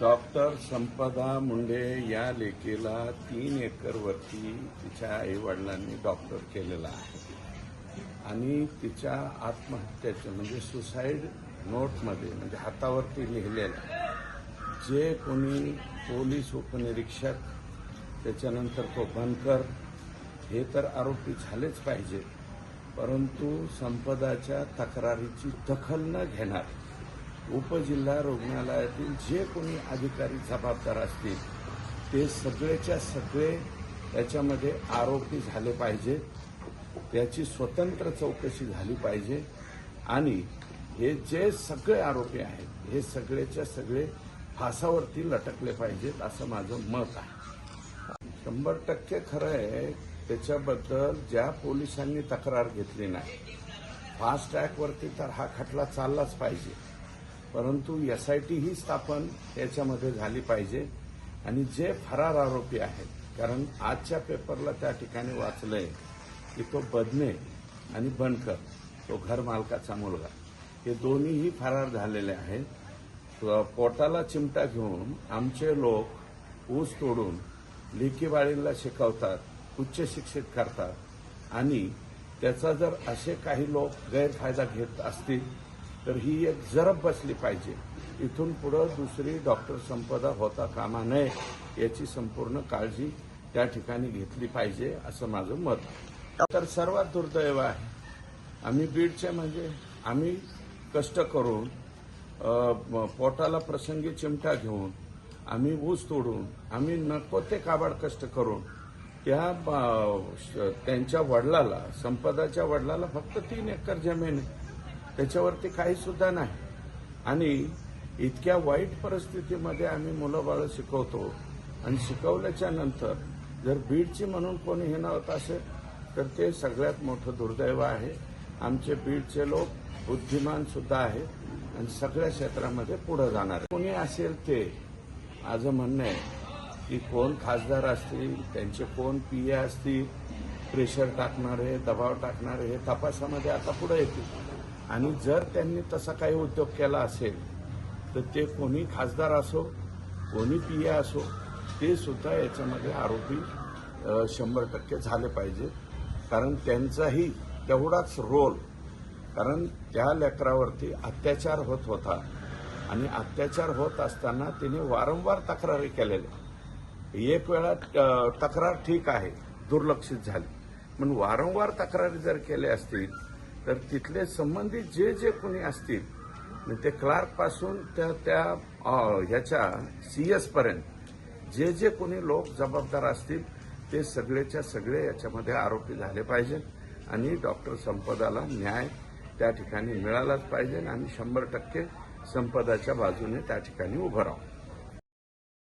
Doctor संपदा मुंडे या लेकीला तीन एकरवरती तिच्या आईवडिलांनी डॉक्टर केलेला आहे. आणि तिच्या आत्महत्येचं म्हणजे सुसाईड नोटमध्ये म्हणजे हातावरती लिहिलेलं जे कोणी पोलीस उपनिरीक्षक त्याच्यानंतर तो बनकर हे तर आरोपी झालेच पाहिजे. परंतु संपदाच्या तक्रारीची दखल न घेणार उपजिल्हा रुग्णालयातील जे कोणी अधिकारी जबाबदार असतील ते सगळेच्या सगळे त्याच्यामध्ये आरोपी झाले पाहिजे. त्याची स्वतंत्र चौकशी झाली पाहिजे. आणि हे जे सगळे आरोपी आहेत हे सगळेच्या सगळे फासावरती लटकले पाहिजेत असं माझं मत आहे. शंभर टक्के खरं आहे त्याच्याबद्दल ज्या पोलिसांनी तक्रार घेतली नाही फास्ट ट्रॅकवरती तर हा खटला चाललाच पाहिजे. परंतु एस आय टी ही स्थापन याच्यामध्ये झाली पाहिजे. आणि जे फरार आरोपी आहेत कारण आजच्या पेपरला त्या ठिकाणी वाचलंय की तो बदने आणि बनकर तो घर मालकाचा मुलगा. हे दोन्हीही फरार झालेले आहेत. पोटाला चिमटा घेऊन आमचे लोक ऊस तोडून लेकीबाळीला शिकवतात उच्च शिक्षित करतात. आणि त्याचा जर असे काही लोक गैरफायदा घेत असतील तर ही एक जरब बसली पाहिजे इथून पुढं दुसरी डॉक्टर संपदा होता कामा नये याची संपूर्ण काळजी त्या ठिकाणी घेतली पाहिजे असं माझं मत आहे. तर सर्वात दुर्दैव आहे आम्ही बीडचे म्हणजे आम्ही कष्ट करून पोटाला प्रसंगी चिमटा घेऊन आम्ही ऊस तोडून आम्ही नको ते काबाड कष्ट करून त्या श- त्यांच्या वडिलाला संपदाच्या वडिलाला फक्त तीन एकर जमीन आहे त्याच्यावरती काही सुद्धा नाही. आणि इतक्या वाईट परिस्थितीमध्ये आम्ही मुलं बाळं शिकवतो. आणि शिकवल्याच्या नंतर जर बीडची म्हणून कोणी हे नव्हतं असेल तर ते सगळ्यात मोठं दुर्दैव आहे. आमचे बीडचे लोक बुद्धिमान सुद्धा आहेत आणि सगळ्या क्षेत्रामध्ये पुढे जाणार कोणी असेल ते माझं म्हणणं आहे की कोण खासदार असतील त्यांचे कोण पी ए असतील प्रेशर टाकणारे दबाव टाकणारे हे तपासामध्ये आता पुढे येतील. आणि जर त्यांनी तसा काही उद्योग केला असेल तर ते कोणी खासदार असो कोणी पी ए असो ते सुद्धा याच्यामध्ये आरोपी शंभर टक्के झाले पाहिजे. कारण त्यांचाही तेवढाच रोल कारण त्या लेकरावरती अत्याचार होत होता. आणि अत्याचार होत असताना तिने वारंवार तक्रारी केलेल्या. एक वेळा तक्रार ठीक आहे दुर्लक्षित झाली. पण वारंवार तक्रारी जर केल्या असतील तर तिथले संबंधित जे जे कोणी असतील म्हणजे ते क्लार्कपासून त्या त्या ह्याच्या सी पर्यंत जे जे कोणी लोक जबाबदार असतील ते सगळेच्या सगळे याच्यामध्ये आरोपी झाले पाहिजेत आणि डॉक्टर संपदाला न्याय त्या ठिकाणी मिळालाच पाहिजे आणि शंभर टक्के संपदाच्या बाजूने त्या ठिकाणी उभं राहू